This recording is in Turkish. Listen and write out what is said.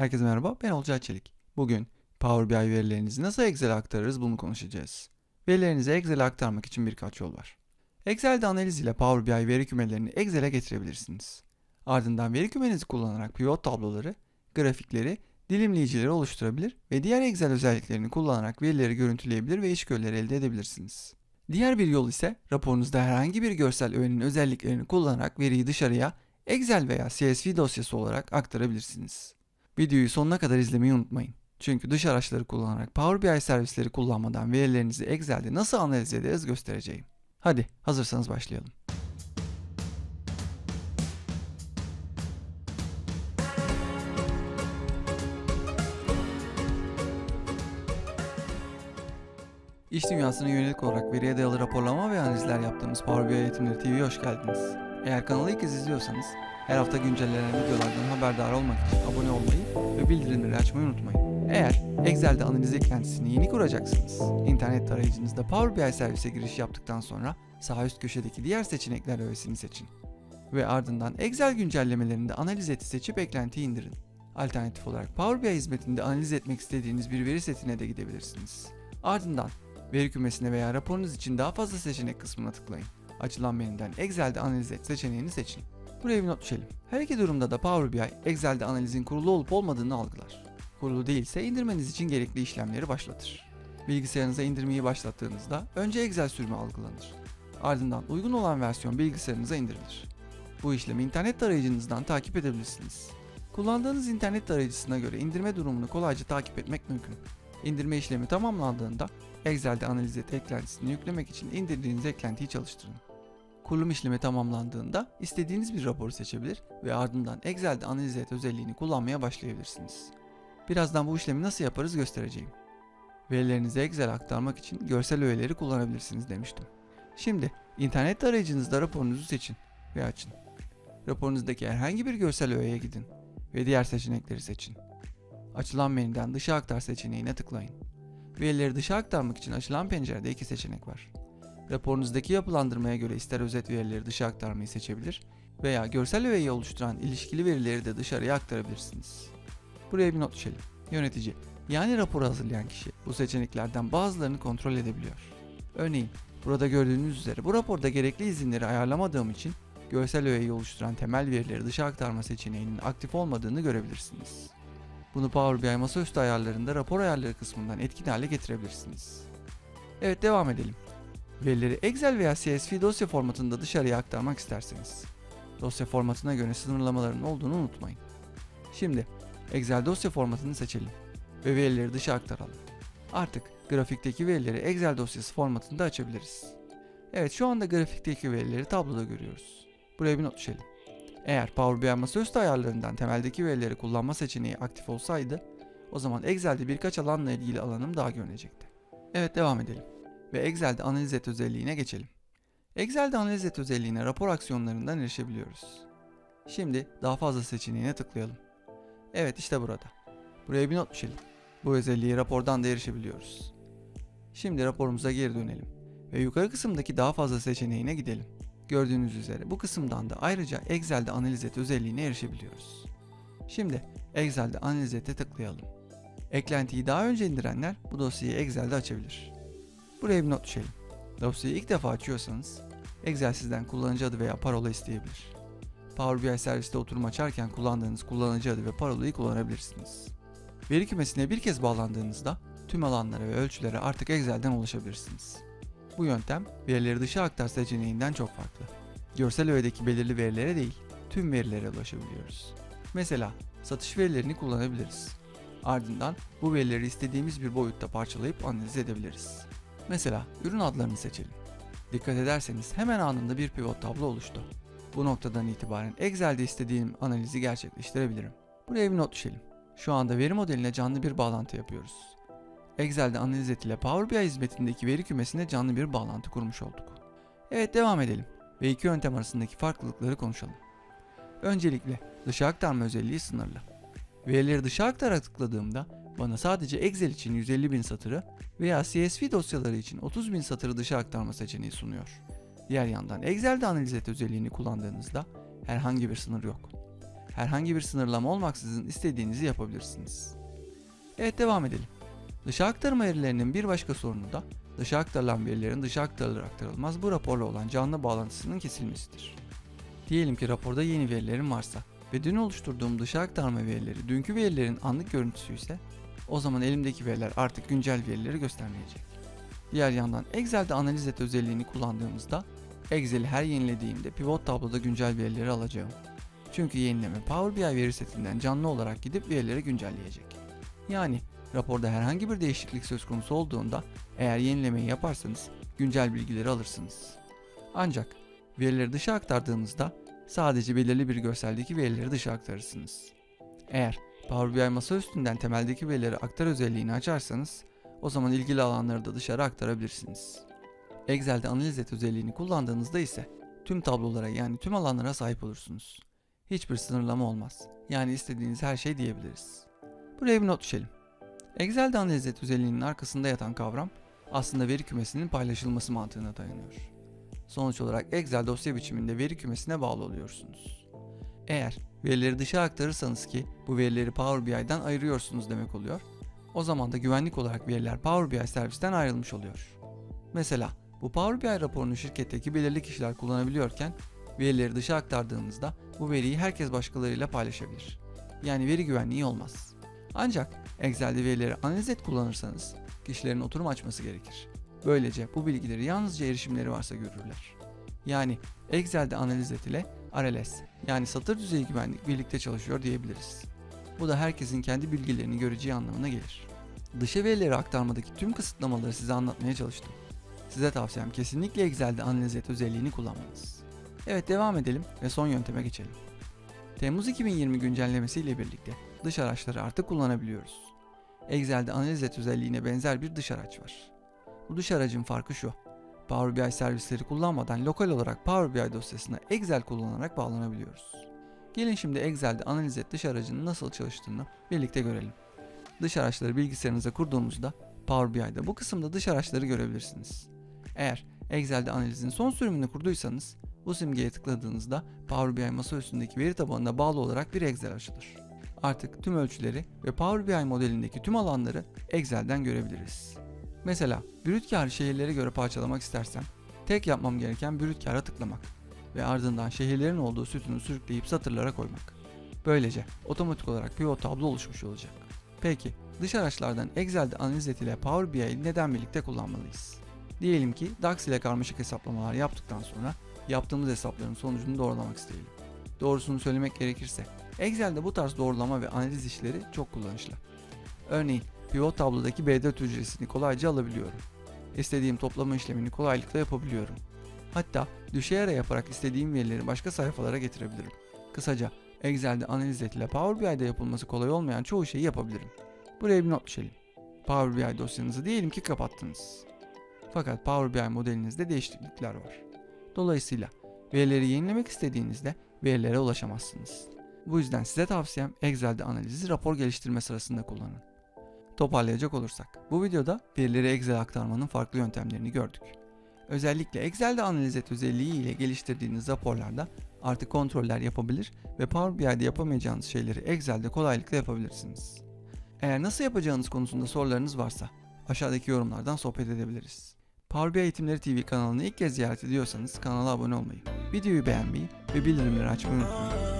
Herkese merhaba, ben Olcay Çelik. Bugün Power BI verilerinizi nasıl Excel'e aktarırız bunu konuşacağız. Verilerinizi Excel'e aktarmak için birkaç yol var. Excel'de analiz ile Power BI veri kümelerini Excel'e getirebilirsiniz. Ardından veri kümenizi kullanarak pivot tabloları, grafikleri, dilimleyicileri oluşturabilir ve diğer Excel özelliklerini kullanarak verileri görüntüleyebilir ve işgörüleri elde edebilirsiniz. Diğer bir yol ise raporunuzda herhangi bir görsel öğenin özelliklerini kullanarak veriyi dışarıya Excel veya CSV dosyası olarak aktarabilirsiniz. Videoyu sonuna kadar izlemeyi unutmayın. Çünkü dış araçları kullanarak Power BI servisleri kullanmadan verilerinizi Excel'de nasıl analiz ederiz göstereceğim. Hadi hazırsanız başlayalım. İş dünyasına yönelik olarak veriye dayalı raporlama ve analizler yaptığımız Power BI Eğitimleri TV'ye hoş geldiniz. Eğer kanalı ilk kez izliyorsanız her hafta güncellenen videolardan haberdar olmak için abone olmayı ve bildirimleri açmayı unutmayın. Eğer Excel'de analiz eklentisini yeni kuracaksınız, internet tarayıcınızda Power BI servise giriş yaptıktan sonra sağ üst köşedeki diğer seçenekler öğesini seçin. Ve ardından Excel güncellemelerinde analiz eti seçip eklentiyi indirin. Alternatif olarak Power BI hizmetinde analiz etmek istediğiniz bir veri setine de gidebilirsiniz. Ardından veri kümesine veya raporunuz için daha fazla seçenek kısmına tıklayın. Açılan menüden Excel'de analiz et seçeneğini seçin. Buraya bir not düşelim. Her iki durumda da Power BI Excel'de analizin kurulu olup olmadığını algılar. Kurulu değilse indirmeniz için gerekli işlemleri başlatır. Bilgisayarınıza indirmeyi başlattığınızda önce Excel sürümü algılanır. Ardından uygun olan versiyon bilgisayarınıza indirilir. Bu işlemi internet tarayıcınızdan takip edebilirsiniz. Kullandığınız internet tarayıcısına göre indirme durumunu kolayca takip etmek mümkün. İndirme işlemi tamamlandığında Excel'de analiz et eklentisini yüklemek için indirdiğiniz eklentiyi çalıştırın. Kurulum işlemi tamamlandığında istediğiniz bir raporu seçebilir ve ardından Excel'de analiz et özelliğini kullanmaya başlayabilirsiniz. Birazdan bu işlemi nasıl yaparız göstereceğim. Verilerinizi Excel'e aktarmak için görsel öğeleri kullanabilirsiniz demiştim. Şimdi internet tarayıcınızda raporunuzu seçin ve açın. Raporunuzdaki herhangi bir görsel öğeye gidin ve diğer seçenekleri seçin. Açılan menüden dışa aktar seçeneğine tıklayın. Verileri dışa aktarmak için açılan pencerede iki seçenek var. Raporunuzdaki yapılandırmaya göre ister özet verileri dışa aktarmayı seçebilir veya görsel öğeyi oluşturan ilişkili verileri de dışarıya aktarabilirsiniz. Buraya bir not düşelim. Yönetici, yani raporu hazırlayan kişi bu seçeneklerden bazılarını kontrol edebiliyor. Örneğin, burada gördüğünüz üzere bu raporda gerekli izinleri ayarlamadığım için görsel öğeyi oluşturan temel verileri dışa aktarma seçeneğinin aktif olmadığını görebilirsiniz. Bunu Power BI masaüstü ayarlarında rapor ayarları kısmından etkin hale getirebilirsiniz. Evet devam edelim. Verileri Excel veya CSV dosya formatında dışarıya aktarmak isterseniz. Dosya formatına göre sınırlamaların olduğunu unutmayın. Şimdi Excel dosya formatını seçelim ve verileri dışa aktaralım. Artık grafikteki verileri Excel dosyası formatında açabiliriz. Evet şu anda grafikteki verileri tabloda görüyoruz. Buraya bir not düşelim. Eğer Power BI masaüstü ayarlarından temeldeki verileri kullanma seçeneği aktif olsaydı, o zaman Excel'de birkaç alanla ilgili alanım daha görünecekti. Evet devam edelim ve Excel'de analiz et özelliğine geçelim. Excel'de analiz et özelliğine rapor aksiyonlarından erişebiliyoruz. Şimdi daha fazla seçeneğine tıklayalım. Evet işte burada. Buraya bir not düşelim. Bu özelliği rapordan da erişebiliyoruz. Şimdi raporumuza geri dönelim ve yukarı kısımdaki daha fazla seçeneğine gidelim. Gördüğünüz üzere bu kısımdan da ayrıca Excel'de analiz et özelliğine erişebiliyoruz. Şimdi Excel'de analiz ete tıklayalım. Eklentiyi daha önce indirenler bu dosyayı Excel'de açabilir. Buraya bir not düşelim. Dosyayı ilk defa açıyorsanız Excel kullanıcı adı veya parola isteyebilir. Power BI serviste oturum açarken kullandığınız kullanıcı adı ve parolayı kullanabilirsiniz. Veri kümesine bir kez bağlandığınızda tüm alanlara ve ölçülere artık Excel'den ulaşabilirsiniz. Bu yöntem verileri dışa aktar seçeneğinden çok farklı. Görsel öğedeki belirli verilere değil, tüm verilere ulaşabiliyoruz. Mesela satış verilerini kullanabiliriz. Ardından bu verileri istediğimiz bir boyutta parçalayıp analiz edebiliriz. Mesela ürün adlarını seçelim. Dikkat ederseniz hemen anında bir pivot tablo oluştu. Bu noktadan itibaren Excel'de istediğim analizi gerçekleştirebilirim. Buraya bir not düşelim. Şu anda veri modeline canlı bir bağlantı yapıyoruz. Excel'de analiz ile Power BI hizmetindeki veri kümesine canlı bir bağlantı kurmuş olduk. Evet devam edelim ve iki yöntem arasındaki farklılıkları konuşalım. Öncelikle dışa aktarma özelliği sınırlı. Verileri dışa aktara tıkladığımda bana sadece Excel için 150 bin satırı veya CSV dosyaları için 30 bin satırı dışa aktarma seçeneği sunuyor. Diğer yandan Excel'de analiz et özelliğini kullandığınızda herhangi bir sınır yok. herhangi bir sınırlama olmaksızın istediğinizi yapabilirsiniz. Evet devam edelim. Dışa aktarma verilerinin bir başka sorunu da dışa aktarılan verilerin dışa aktarılır aktarılmaz bu raporla olan canlı bağlantısının kesilmesidir. Diyelim ki raporda yeni verilerim varsa ve dün oluşturduğum dışa aktarma verileri dünkü verilerin anlık görüntüsü ise o zaman elimdeki veriler artık güncel verileri göstermeyecek. Diğer yandan Excel'de analiz et özelliğini kullandığımızda Excel'i her yenilediğimde pivot tabloda güncel verileri alacağım. Çünkü yenileme Power BI veri setinden canlı olarak gidip verileri güncelleyecek. Yani raporda herhangi bir değişiklik söz konusu olduğunda eğer yenilemeyi yaparsanız güncel bilgileri alırsınız. Ancak verileri dışa aktardığınızda sadece belirli bir görseldeki verileri dışa aktarırsınız. Eğer Power BI masa üstünden temeldeki verileri aktar özelliğini açarsanız o zaman ilgili alanları da dışarı aktarabilirsiniz. Excel'de analiz et özelliğini kullandığınızda ise tüm tablolara yani tüm alanlara sahip olursunuz. Hiçbir sınırlama olmaz. Yani istediğiniz her şey diyebiliriz. Buraya bir not düşelim. Excel'de analiz et özelliğinin arkasında yatan kavram aslında veri kümesinin paylaşılması mantığına dayanıyor. Sonuç olarak Excel dosya biçiminde veri kümesine bağlı oluyorsunuz. Eğer verileri dışa aktarırsanız ki bu verileri Power BI'den ayırıyorsunuz demek oluyor. O zaman da güvenlik olarak veriler Power BI servisten ayrılmış oluyor. Mesela bu Power BI raporunu şirketteki belirli kişiler kullanabiliyorken verileri dışa aktardığımızda bu veriyi herkes başkalarıyla paylaşabilir. Yani veri güvenliği olmaz. Ancak Excel'de verileri analiz et kullanırsanız kişilerin oturum açması gerekir. Böylece bu bilgileri yalnızca erişimleri varsa görürler. Yani Excel'de analiz et ile RLS yani satır düzeyi güvenlik birlikte çalışıyor diyebiliriz. Bu da herkesin kendi bilgilerini göreceği anlamına gelir. Dışa verileri aktarmadaki tüm kısıtlamaları size anlatmaya çalıştım. Size tavsiyem kesinlikle Excel'de analiz et özelliğini kullanmanız. Evet devam edelim ve son yönteme geçelim. Temmuz 2020 güncellemesi ile birlikte dış araçları artık kullanabiliyoruz. Excel'de analiz et özelliğine benzer bir dış araç var. Bu dış aracın farkı şu. Power BI servisleri kullanmadan lokal olarak Power BI dosyasına Excel kullanarak bağlanabiliyoruz. Gelin şimdi Excel'de analiz et dış aracının nasıl çalıştığını birlikte görelim. Dış araçları bilgisayarınıza kurduğumuzda Power BI'de bu kısımda dış araçları görebilirsiniz. Eğer Excel'de analizin son sürümünü kurduysanız bu simgeye tıkladığınızda Power BI masa üstündeki veri tabanına bağlı olarak bir Excel açılır. Artık tüm ölçüleri ve Power BI modelindeki tüm alanları Excel'den görebiliriz. Mesela brüt kârı şehirlere göre parçalamak istersem tek yapmam gereken brüt kâra tıklamak ve ardından şehirlerin olduğu sütunu sürükleyip satırlara koymak. Böylece otomatik olarak pivot tablo oluşmuş olacak. Peki dış araçlardan Excel'de analiz ile Power BI'yi neden birlikte kullanmalıyız? Diyelim ki DAX ile karmaşık hesaplamalar yaptıktan sonra yaptığımız hesapların sonucunu doğrulamak isteyelim. Doğrusunu söylemek gerekirse Excel'de bu tarz doğrulama ve analiz işleri çok kullanışlı. Örneğin pivot tablodaki B4 hücresini kolayca alabiliyorum. İstediğim toplama işlemini kolaylıkla yapabiliyorum. Hatta düşey ara yaparak istediğim verileri başka sayfalara getirebilirim. Kısaca Excel'de analiz ile Power BI'de yapılması kolay olmayan çoğu şeyi yapabilirim. Buraya bir not düşelim. Power BI dosyanızı diyelim ki kapattınız. Fakat Power BI modelinizde değişiklikler var. Dolayısıyla verileri yenilemek istediğinizde verilere ulaşamazsınız. Bu yüzden size tavsiyem Excel'de analizi rapor geliştirme sırasında kullanın. Toparlayacak olursak, bu videoda verileri Excel aktarmanın farklı yöntemlerini gördük. Özellikle Excel'de analiz et özelliği ile geliştirdiğiniz raporlarda artık kontroller yapabilir ve Power BI'de yapamayacağınız şeyleri Excel'de kolaylıkla yapabilirsiniz. Eğer nasıl yapacağınız konusunda sorularınız varsa aşağıdaki yorumlardan sohbet edebiliriz. Power BI Eğitimleri TV kanalını ilk kez ziyaret ediyorsanız kanala abone olmayı, videoyu beğenmeyi ve bildirimleri açmayı unutmayın.